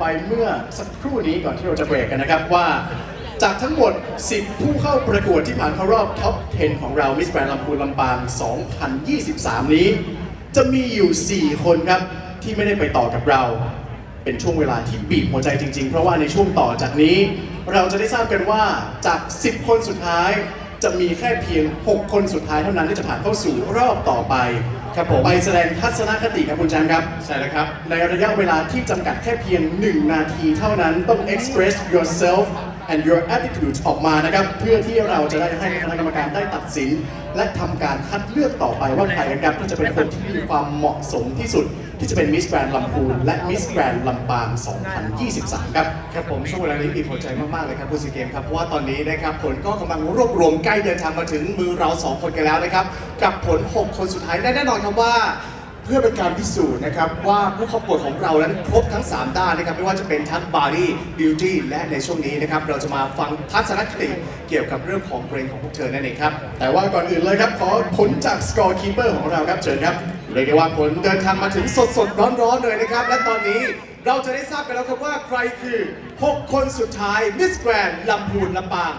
ไปเมื่อสักครู่นี้ก่อนที่เราจะเบรกกันนะครับว่า จากทั้งหมด 10 ผู้เข้าประกวดที่ผ่านเข้ารอบท็อป 10 ของเรา Miss Grand ลำพูนลำปาง 2023 นี้ จะมีอยู่ 4 คนครับ ที่ไม่ได้ไปต่อกับเรา เป็นช่วงเวลาที่บีบหัวใจจริง ๆ เพราะว่าในช่วงต่อจากนี้ เราจะได้ทราบกันว่าจาก 10 คนสุดท้าย จะมีแค่เพียง 6 คนสุดท้ายเท่านั้นที่จะผ่านเข้าสู่รอบต่อไป ครับผม ไปแสดงทัศนคติครับคุณแจมครับ ใช่แล้วครับ ในระยะเวลาที่จำกัดแค่เพียง 1 นาทีเท่านั้นต้อง express yourself and your attitude ออกมานะครับ เพื่อที่เราจะได้ให้คณะกรรมการได้ตัดสิน และทำการคัดเลือกต่อไปว่าใครกันครับที่จะเป็นคนที่มีความเหมาะสมที่สุด ที่จะเป็นมิสแกรนด์ลำพูนและมิสแกรนด์ลำปาง 2023 ครับ ครับผมช่วงเวลานี้บีบหัวใจมาก ๆ เลยครับคุณสีเกมครับ เพราะว่าตอนนี้นะครับผลก็กำลังรวบรวมใกล้เดินทางมาถึงมือเราสองคนกันแล้วนะครับ กับผล 6 คนสุดท้ายและแน่นอนครับว่า เพื่อเป็นการพิสูจน์นะครับว่าผู้เข้าประกวดของเรานั้นครบทั้ง 3 ด้านนะครับไม่ว่าจะเป็นทั้ง body beauty และในช่วงนี้นะครับเราจะมาฟังทัศนคติเกี่ยวกับเรื่องของเบรนของพวกเธอนั่นเองครับ แต่ว่าก่อนอื่นเลยครับขอผลจาก scorekeeper ของเราครับเชิญครับเรียกได้ว่าผลเดินทางมาถึงสดสดร้อนร้อนๆเลยนะครับ และตอนนี้เราจะได้ทราบกันแล้วครับว่าใครคือ 6 คนสุดท้าย Miss Grand ลำพูนลำปาง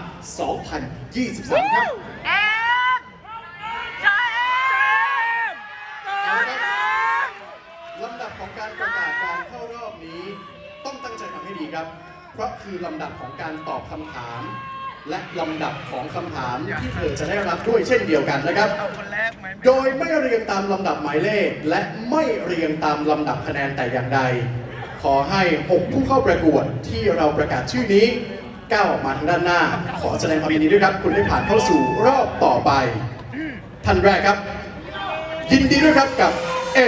2023 ครับ เอ็มใช่เอ็ม ลำดับของการประกาศการเข้ารอบนี้ ต้องตั้งใจทำให้ดีครับ เพราะ คือลำดับของการตอบคำถาม และลำดับของคำถามที่เธอจะได้รับด้วยเช่นเดียวกันนะครับ โดยไม่เรียงตามลำดับหมายเลข และไม่เรียงตามลำดับคะแนนแต่อย่างใด ขอให้ 6 ผู้เข้าประกวดที่เราประกาศชื่อนี้ก้าวออกมาทางด้านหน้า ขอแสดงความยินดีด้วยครับ คุณได้ผ่านเข้าสู่รอบต่อไป ท่านแรกครับ ยินดีด้วยครับกับ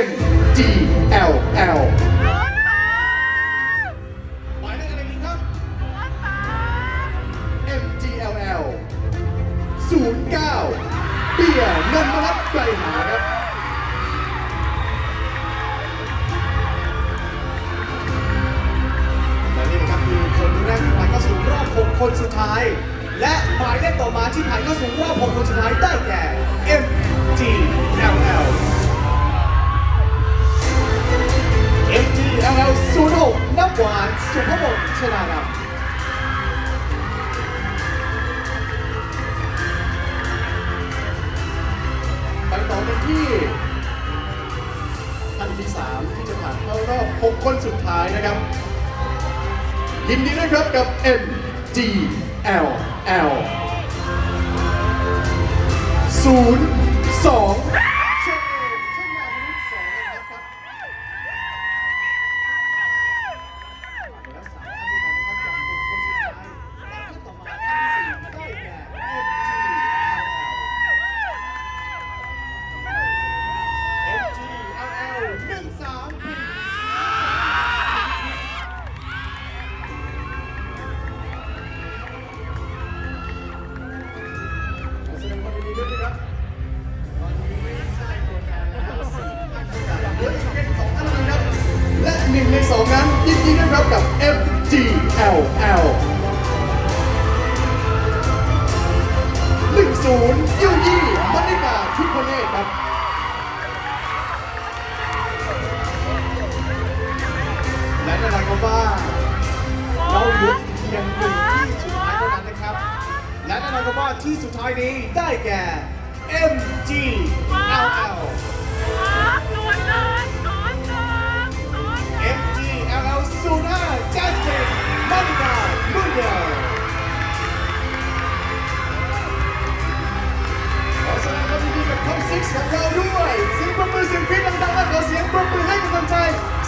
M D L L และหมายเลขต่อมาที่ผ่านเข้าสู่รอบ6คนสุดท้ายได้แก่ M G L L M G L L ศูนย์หกน้ำหวานสุภพงศ์ชนาดำไปต่อกันที่ท่านที่ 3 ที่จะผ่านเข้ารอบ 6 คนสุดท้ายนะครับ ยินดีด้วยครับกับ M G G L L 0 2เช่นเอง ครับและแน่นอนครับว่าเราเหลือเพียงหนึ่งที่สุดท้ายเท่านั้นนะครับ และแน่นอนครับว่าที่สุดท้ายนี้ได้แก่ M G L L นวลเกินนวลเกินนวลเกิน M G L L 05 Jasmine มา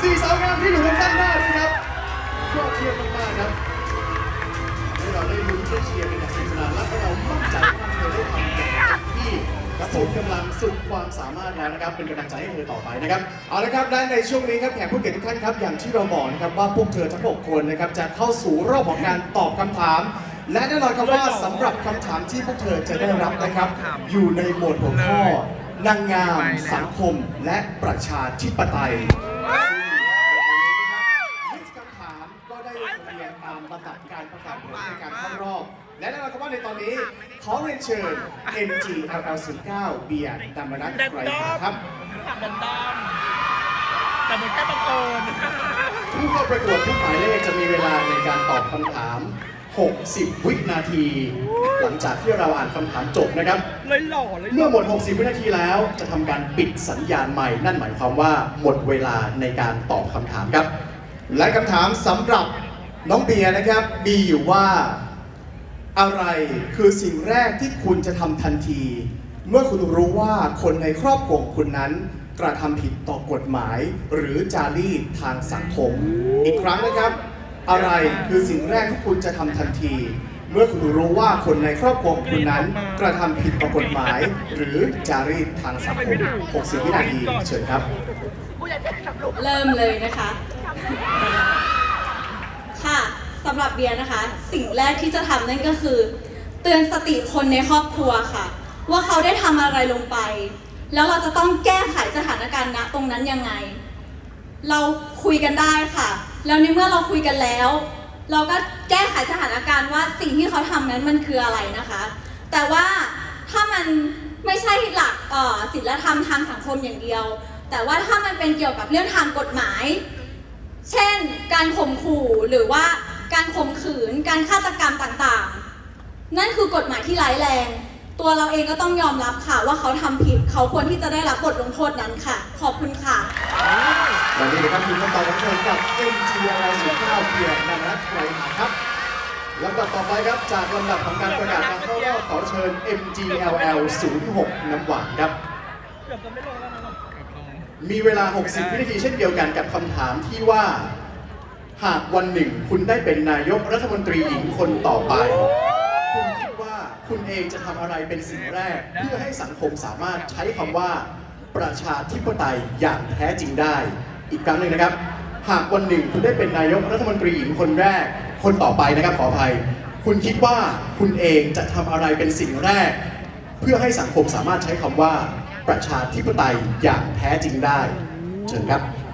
สี่สาวงามที่อยู่ทางด้านหน้าด้วยครับยอดเยี่ยมมากๆครับให้เราได้ลุ้นได้เชียร์กันอย่างสนุกสนานและเรามั่นใจว่าเธอได้ทำอย่างเต็มที่สุดกำลังสุดความสามารถแล้วนะครับ เป็นกำลังใจให้เธอต่อไปนะครับ เอาละครับและในช่วงนี้ครับแขกผู้เกียรติทุกท่านครับ อย่างที่เราบอกนะครับว่าพวกเธอทั้ง6คนนะครับจะเข้าสู่รอบของการตอบคำถาม และแน่นอนครับว่าสำหรับคำถามที่พวกเธอจะได้รับนะครับ อยู่ในหมวดหัวข้อนางงาม สังคม และประชาธิปไตย และแน่นอนครับว่าในตอนนี้ขอเรียนเชิญ MGLL09 เบียร์ดำมนัทเด็ดไกรดอหามครับถามดันดอมแต่เหมือนแค่บังเอิญผู้เข้าประกวดทุกหมายเลขจะมีเวลาในการตอบคำถาม 60 วินาที หลังจากที่เราอ่านคำถามจบนะครับ เลยหล่อเลยเมื่อหมด 60 วินาทีแล้ว จะทำการปิดสัญญาณใหม่ นั่นหมายความว่าหมดเวลาในการตอบคำถามครับ และคำถามสำหรับน้องเบียร์นะครับ มีอยู่ว่า อะไรคือสิ่งแรกที่คุณจะทำทันที เมื่อคุณรู้ว่าคนในครอบครัวของคุณนั้น กระทำผิดต่อกฎหมาย หรือจารีตทางสังคม อีกครั้งนะครับ อะไรคือสิ่งแรกที่คุณจะทำทันที เมื่อคุณรู้ว่าคนในครอบครัวของคุณนั้น กระทำผิดต่อกฎหมาย หรือจารีตทางสังคม 60 วินาทีเชิญครับ เริ่มเลยนะคะค่ะ สำหรับเบียร์นะคะ สิ่งแรกที่จะทำนั่นก็คือ เตือนสติคนในครอบครัวค่ะ ว่าเขาได้ทำอะไรลงไป แล้วเราจะต้องแก้ไขสถานการณ์ณตรงนั้นยังไง เราคุยกันได้ค่ะ แล้วในเมื่อเราคุยกันแล้ว เราก็แก้ไขสถานการณ์ว่าสิ่งที่เขาทำนั้นมันคืออะไรนะคะ แต่ว่าถ้ามันไม่ใช่หลักศีลธรรมทางสังคมอย่างเดียว แต่ว่าถ้ามันเป็นเกี่ยวกับเรื่องทางกฎหมาย เช่น การข่มขู่หรือว่า การข่มขืน การฆาตกรรมต่างๆ นั่นคือกฎหมายที่ร้ายแรง ตัวเราเองก็ต้องยอมรับค่ะว่าเขาทำผิด เขาควรที่จะได้รับบทลงโทษนั้นค่ะ ขอบคุณค่ะวันนี้นะครับมีคำตอบของเธอกับ MGR 09เพียรนันทไกรหาครับลำดับต่อไปครับจากลำดับของการประกาศการเข้ารอบขอเชิญ MGLL 06 น้ำหวานครับมีเวลา 60 วินาทีเช่นเดียวกันกับคำถามที่ว่า หากวันหนึ่งคุณได้เป็นนายกรัฐมนตรีหญิงคนต่อไป คุณคิดว่าคุณเองจะทำอะไรเป็นสิ่งแรก เพื่อให้สังคมสามารถใช้คำว่า ประชาธิปไตยอย่างแท้จริงได้ อีกครั้งหนึ่งนะครับ หากวันหนึ่งคุณได้เป็นนายกรัฐมนตรีหญิงคนแรก คนต่อไปนะครับขออภัย คุณคิดว่าคุณเองจะทำอะไรเป็นสิ่งแรก เพื่อให้สังคมสามารถใช้คำว่า ประชาธิปไตยอย่างแท้จริงได้เชิญครับค่ะ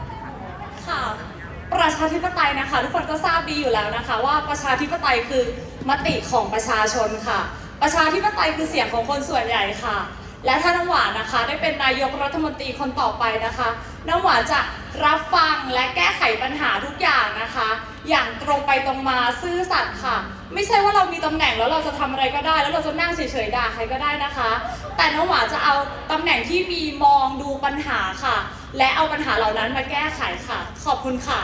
ประชาธิปไตยนะคะ ทุกคนก็ทราบดีอยู่แล้วนะคะ ว่าประชาธิปไตยคือมติของประชาชนค่ะ ประชาธิปไตยคือเสียงของคนส่วนใหญ่ค่ะ และถ้าน้ำหวานนะคะ ได้เป็นนายกรัฐมนตรีคนต่อไปนะคะ น้ำหวานจะรับฟังและแก้ไขปัญหาทุกอย่างนะคะ อย่างตรงไปตรงมาซื่อสัตย์ค่ะ ไม่ใช่ว่าเรามีตำแหน่งแล้วเราจะทำอะไรก็ได้ แล้วเราจะนั่งเฉยๆด่าใครก็ได้นะคะ แต่น้ำหวานจะเอาตำแหน่งที่มีมองดูปัญหาค่ะ และเอาปัญหาเหล่านั้นมาแก้ไขค่ะ ขอบคุณค่ะ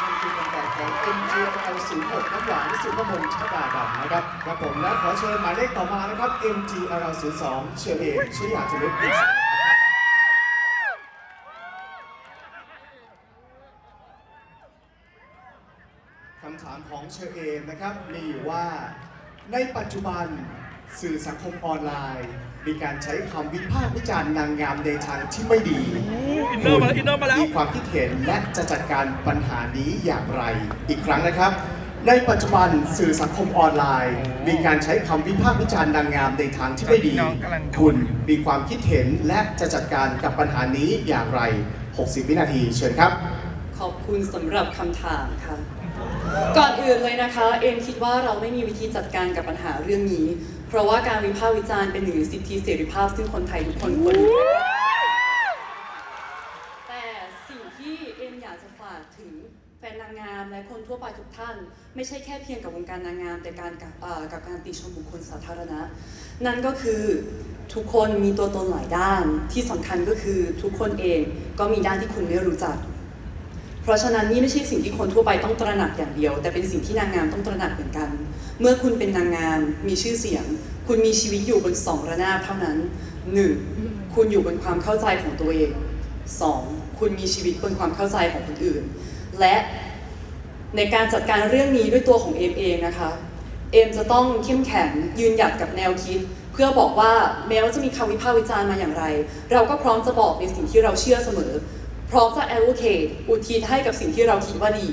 นั่นคือคำตอบของ MGL 06 น้ำหวานสุภมนชดาดำนะครับครับผมและขอเชิญหมายเลขต่อมานะครับ MGR 02 เชิญเองชื่ออยากจะเลือกอีกคำถามของเชอเอมนะครับมีอยู่ว่า ในปัจจุบันสื่อสังคมออนไลน์ มีการใช้คำวิพากษ์วิจารณ์นางงามในทางที่ไม่ดีอินเนอร์มาแล้วอินเนอร์มาแล้วมีความคิดเห็นและจะจัดการปัญหานี้อย่างไร อีกครั้งนะครับ ในปัจจุบันสื่อสังคมออนไลน์ มีการใช้คำวิพากษ์วิจารณ์นางงามในทางที่ไม่ดี คุณมีความคิดเห็นและจะจัดการกับปัญหานี้อย่างไร 60 วินาทีเชิญครับ ขอบคุณสำหรับคำถามค่ะก่อนอื่นเลยนะคะ เอ็มคิดว่าเราไม่มีวิธีจัดการกับปัญหาเรื่องนี้ เพราะว่าการวิพากษ์วิจารณ์เป็นหนึ่งในสิทธิเสรีภาพซึ่งคนไทยทุกคนควรรู้แต่สิ่งที่เอ็มอยากจะฝากถึงแฟนนางงามและคนทั่วไปทุกท่าน ไม่ใช่แค่เพียงกับวงการนางงาม แต่การกับกับการติชมบุคคลสาธารณะ นั่นก็คือทุกคนมีตัวตนหลายด้านที่สำคัญก็คือทุกคนเองก็มีด้านที่คุณไม่รู้จัก เพราะฉะนั้นนี่ไม่ใช่สิ่งที่คนทั่วไปต้องตระหนักอย่างเดียว แต่เป็นสิ่งที่นางงามต้องตระหนักเหมือนกัน เมื่อคุณเป็นนางงามมีชื่อเสียง คุณมีชีวิตอยู่บนสองระนาบเท่านั้นหนึ่งคุณอยู่บนความเข้าใจของตัวเองสองคุณมีชีวิตบนความเข้าใจของคนอื่น และในการจัดการเรื่องนี้ด้วยตัวของเอมเองนะคะ เอมจะต้องเข้มแข็งยืนหยัดกับแนวคิด เพื่อบอกว่าแม้ว่าจะมีคำวิพากษ์วิจารณ์มาอย่างไร เราก็พร้อมจะบอกในสิ่งที่เราเชื่อเสมอ พร้อมจะ advocate อุทิศให้กับสิ่งที่เราคิดว่าดี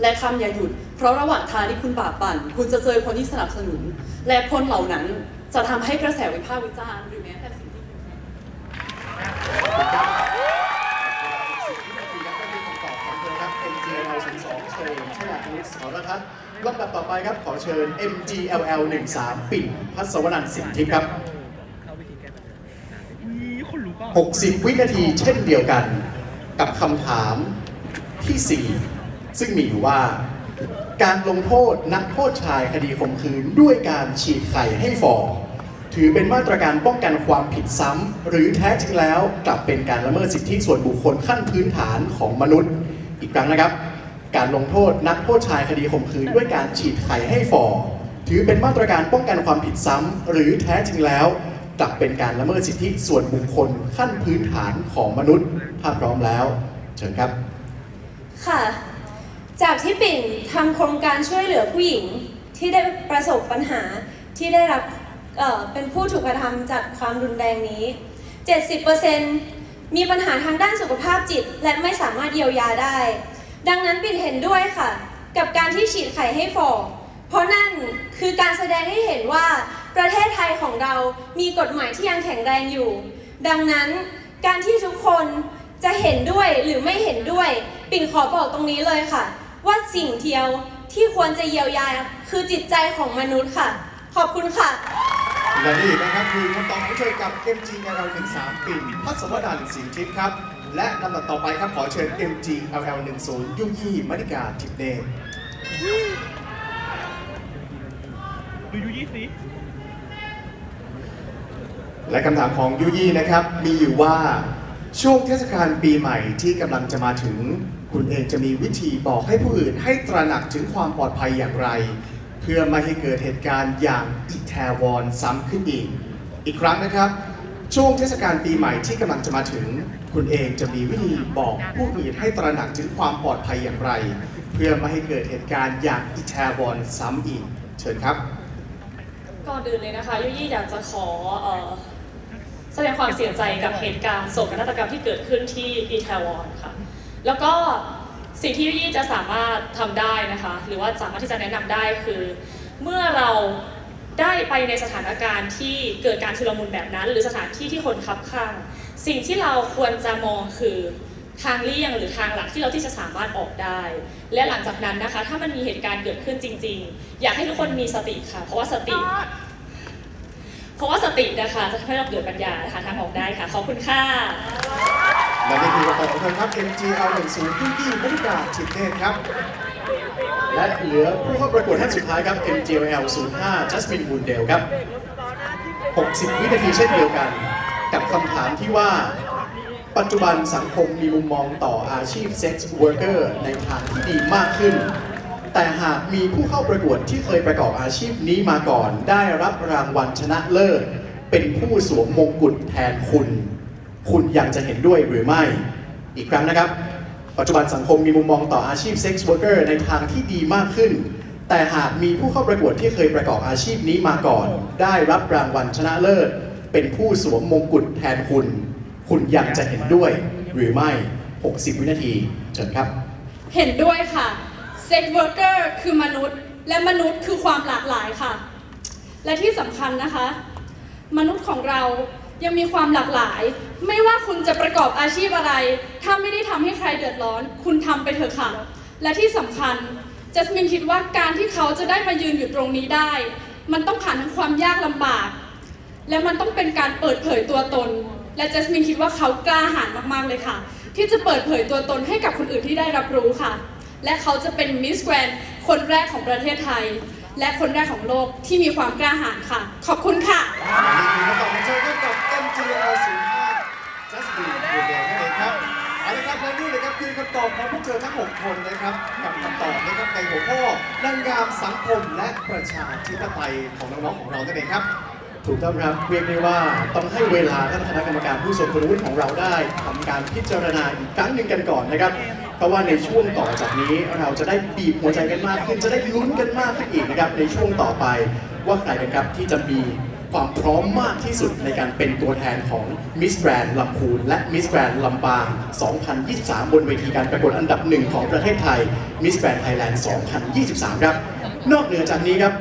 และทำอย่าหยุด เพราะระหว่างทางที่คุณบากบั่น คุณจะเจอคนที่สนับสนุน และคนเหล่านั้นจะทำให้กระแสวิพากษ์วิจารณ์หรือแม้แต่สิ่งที่60วินาทีครับก็คือคำตอบของเธอครับ MGL 02เชิญชยาคณิตสรทัศน์ลำดับต่อไปครับ ขอเชิญ MGLL 13 ปิ่นพัศวนันท์สินทิพย์ครับ 60 วินาทีเช่นเดียวกัน กับคำถามที่ 4 ซึ่งมีอยู่ว่า การลงโทษนักโทษชายคดีข่มขืนด้วยการฉีดไข่ให้ฟอถือเป็นมาตรการป้องกันความผิดซ้ำ หรือแท้จริงแล้วกลับเป็นการละเมิดสิทธิส่วนบุคคลขั้นพื้นฐานของมนุษย์ อีกครั้งนะครับ การลงโทษนักโทษชายคดีข่มขืนด้วยการฉีดไข่ให้ฟอถือเป็นมาตรการป้องกันความผิดซ้ำ หรือแท้จริงแล้วกลับเป็นการละเมิดสิทธิส่วนบุคคลขั้นพื้นฐานของมนุษย์ ถ้าพร้อมแล้ว เชิญครับ ค่ะ จากที่ปิ่นทำโครงการช่วยเหลือผู้หญิงที่ได้ประสบปัญหาที่ได้รับเเป็นผู้ถูกกระทำจากความรุนแรงนี้ 70%มีปัญหาทางด้านสุขภาพจิต และไม่สามารถเยียวยาได้ ดังนั้นปิ่นเห็นด้วยค่ะ กับการที่ฉีดไข่ให้ฟอเพราะนั่นคือการแสดงให้เห็นว่าประเทศไทยของเรามีกฎหมายที่ยังแข็งแรงอยู่ ดังนั้นการที่ทุกคนจะเห็นด้วยหรือไม่เห็นด้วย ปิ่นขอบอกตรงนี้เลยค่ะ ว่าสิ่งเดียวที่ควรจะเยียวยาคือจิตใจของมนุษย์ค่ะ ขอบคุณค่ะ และนี่นะครับคือคำตอบของเธอกับ MGLL 13ปิ่นพัศวดันสินทิพย์ครับ และลำดับต่อไปครับขอเชิญ MGLL 10ยุ่งยี่มณิกาทิพเนตรดูยูยี่สิและคำถามของยุยี่นะครับมีอยู่ว่าช่วงเทศกาลปีใหม่ที่กำลังจะมาถึง คุณเองจะมีวิธีบอกให้ผู้อื่นให้ตระหนักถึงความปลอดภัยอย่างไร เพื่อไม่ให้เกิดเหตุการณ์อย่างอีแทวอนซ้ำขึ้นอีก อีกครั้งนะครับ ช่วงเทศกาลปีใหม่ที่กำลังจะมาถึง คุณเองจะมีวิธีบอกผู้อื่นให้ตระหนักถึงความปลอดภัยอย่างไร เพื่อไม่ให้เกิดเหตุการณ์อย่างอีแทวอนซ้ำอีก เชิญครับก่อนอื่นเลยนะคะยุยี่อยากจะขอแสดงความเสียใจกับเหตุการณ์โศกนาฏกรรมที่เกิดขึ้นที่อีแทวอนค่ะ แล้วก็สิ่งที่ยี่จะสามารถทำได้นะคะ หรือว่าสามารถที่จะแนะนำได้คือ เมื่อเราได้ไปในสถานการณ์ที่เกิดการชุลมุนแบบนั้น หรือสถานที่ที่คนคับข้าง สิ่งที่เราควรจะมองคือทางเลี่ยงหรือทางหลักที่เราที่จะสามารถออกได้ และหลังจากนั้นนะคะ ถ้ามันมีเหตุการณ์เกิดขึ้นจริง ๆ อยากให้ทุกคนมีสติค่ะ เพราะว่าสติ เพราะว่าสตินะคะจะทำให้เราเกิดปัญญาหาทางออกได้ค่ะขอบคุณค่ะ และนี่คือคำตอบของเธอครับ MGL 10ยุ่งยี่มณิกาทิพเนตรครับ และเหลือผู้เข้าประกวดท่านสุดท้ายครับ MGL 05 Jasmine w o o d d a l e ครับ 60 วินาทีเช่นเดียวกัน กับคำถามที่ว่า ปัจจุบันสังคมมีมุมมองต่ออาชีพเซ็กซ์เวิร์กเกอร์ในทางที่ดีมากขึ้น แต่หากมีผู้เข้าประกวดที่เคยประกอบอาชีพนี้มาก่อน ได้รับรางวัลชนะเลิศ เป็นผู้สวมมงกุฎแทนคุณ คุณยังจะเห็นด้วยหรือไม่ อีกครั้งนะครับ ปัจจุบันสังคมมีมุมมองต่ออาชีพเซ็กซ์เวิร์กเกอร์ในทางที่ดีมากขึ้น แต่หากมีผู้เข้าประกวดที่เคยประกอบอาชีพนี้มาก่อน ได้รับรางวัลชนะเลิศ เป็นผู้สวมมงกุฎแทนคุณ คุณยังจะเห็นด้วยหรือไม่ 60 วินาทีเชิญครับ เห็นด้วยค่ะเซ็กซ์เวิร์กเกอร์คือมนุษย์ และมนุษย์คือความหลากหลายค่ะ และที่สำคัญนะคะ มนุษย์ของเรายังมีความหลากหลาย ไม่ว่าคุณจะประกอบอาชีพอะไร ถ้าไม่ได้ทำให้ใครเดือดร้อน คุณทำไปเถอะค่ะ และที่สำคัญจัสมินคิดว่าการที่เขาจะได้มายืนอยู่ตรงนี้ได้ มันต้องผ่านทั้งความยากลำบาก และมันต้องเป็นการเปิดเผยตัวตน และจัสมินคิดว่าเขากล้าหาญมากๆเลยค่ะ ที่จะเปิดเผยตัวตนให้กับคนอื่นที่ได้รับรู้ค่ะ และเขาจะเป็นมิสแกรนคนแรกของประเทศไทย และคนแรกของโลกที่มีความกล้าหาญค่ะ ขอบคุณค่ะนี่คือคำตอบของเอครับกับ MGL 05 และนี่นะครับคือคำตอบของพวกเธอทั้ง 6 คนนะครับ กับคำตอบนะครับในหัวข้อนางงามสังคมและประชาธิปไตยของน้องๆของเรานั่นเองครับ ถูกต้องครับเรียกได้ว่าต้องให้เวลาท่านคณะกรรมการผู้ทรงคุณวุฒิของเราได้ทำการพิจารณาอีกครั้งหนึ่งกันก่อนนะครับ เพราะว่าในช่วงต่อจากนี้เราจะได้บีบหัวใจกันมากขึ้นจะได้ลุ้นกันมากขึ้นอีกนะครับในช่วงต่อไปว่าใครกันครับที่จะมี ความพร้อมมากที่สุดในการเป็นตัวแทนของมิสแกรนด์ลำพูนและมิสแกรนด์ลำปาง 2023 บนเวทีการประกวดอันดับหนึ่งของประเทศไทยมิสแกรนด์ไทยแลนด์ 2023 ครับ นอกเหนือจากนี้ครับ